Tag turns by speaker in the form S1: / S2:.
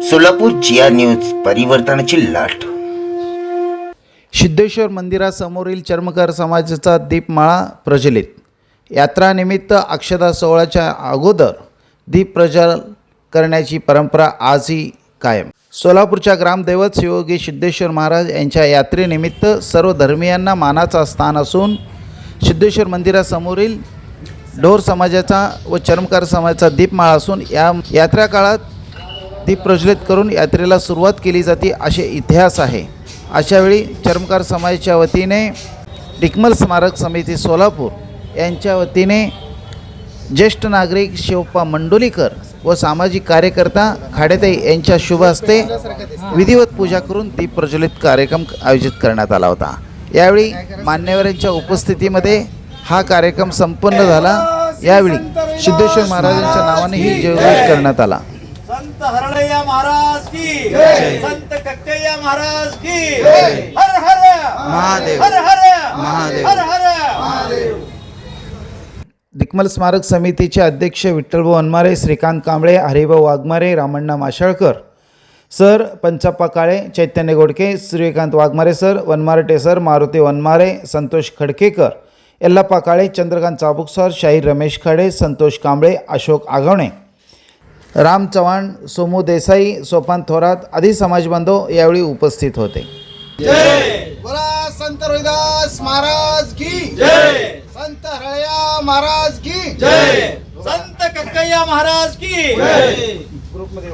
S1: सोलापूर जिया news परिवर्तनाची लाट.
S2: सिद्धेश्वर मंदिरासमोरील चर्मकार समाजाचा दीपमाळा प्रज्वलित. यात्रानिमित्त अक्षता सोहळ्याच्या अगोदर दीप प्रज्वल करण्याची परंपरा आजही कायम. सोलापूरच्या ग्रामदैवत शिवयोगी सिद्धेश्वर महाराज यांच्या यात्रेनिमित्त सर्व धर्मियांना मानाचा स्थान असून सिद्धेश्वर मंदिरासमोरील ढोर समाजाचा व चर्मकार समाजाचा दीपमाळा असून या यात्रा काळात ती प्रज्वलित करून यात्रेला सुरुवात केली जाते असे इतिहास आहे. अशावेळी चर्मकार समाजाच्या वतीने डिकमल स्मारक समिती सोलापूर यांच्या वतीने ज्येष्ठ नागरिक शिवप्पा मंडोलीकर व सामाजिक कार्यकर्ता खाडेताई यांच्या शुभ हस्ते विधिवत पूजा करून दीप प्रज्वलित कार्यक्रम आयोजित करण्यात आला होता. यावेळी मान्यवरांच्या उपस्थितीमध्ये हा कार्यक्रम संपन्न झाला. यावेळी सिद्धेश्वर महाराजांच्या नावाने ही जयघोष करण्यात आला.
S3: संत हरळय्या महाराज की संत कक्कय्या महाराज की. हर हर
S2: महादेव.
S3: हर हर
S2: महादेव.
S3: हर हर.
S2: दिक्मल स्मारक समितीचे अध्यक्ष Vitthalbhau Vanmare Shrikant Kamble Haribhau Waghmare Ramanna Mashalkar. Sir Panchappa Kale Chaitanya Godke Shrikant Waghmare sir Vanmarte sir Maruti Vanmare Santosh Khadkekar. Yallappa Kale Chandrakant Chabuk sir शाहीर रमेश खाडे संतोष कांबळे अशोक आघवणे राम चव्हाण सोमू देसाई सोपान थोरात आदी समाजबांधव यावेळी उपस्थित होते.
S4: बोला संत रोहिदास महाराज की?
S3: जय!
S4: संत हरळया महाराज की?
S3: जय! संत कक्कय्या महाराज की?
S4: ग्रुपमध्ये.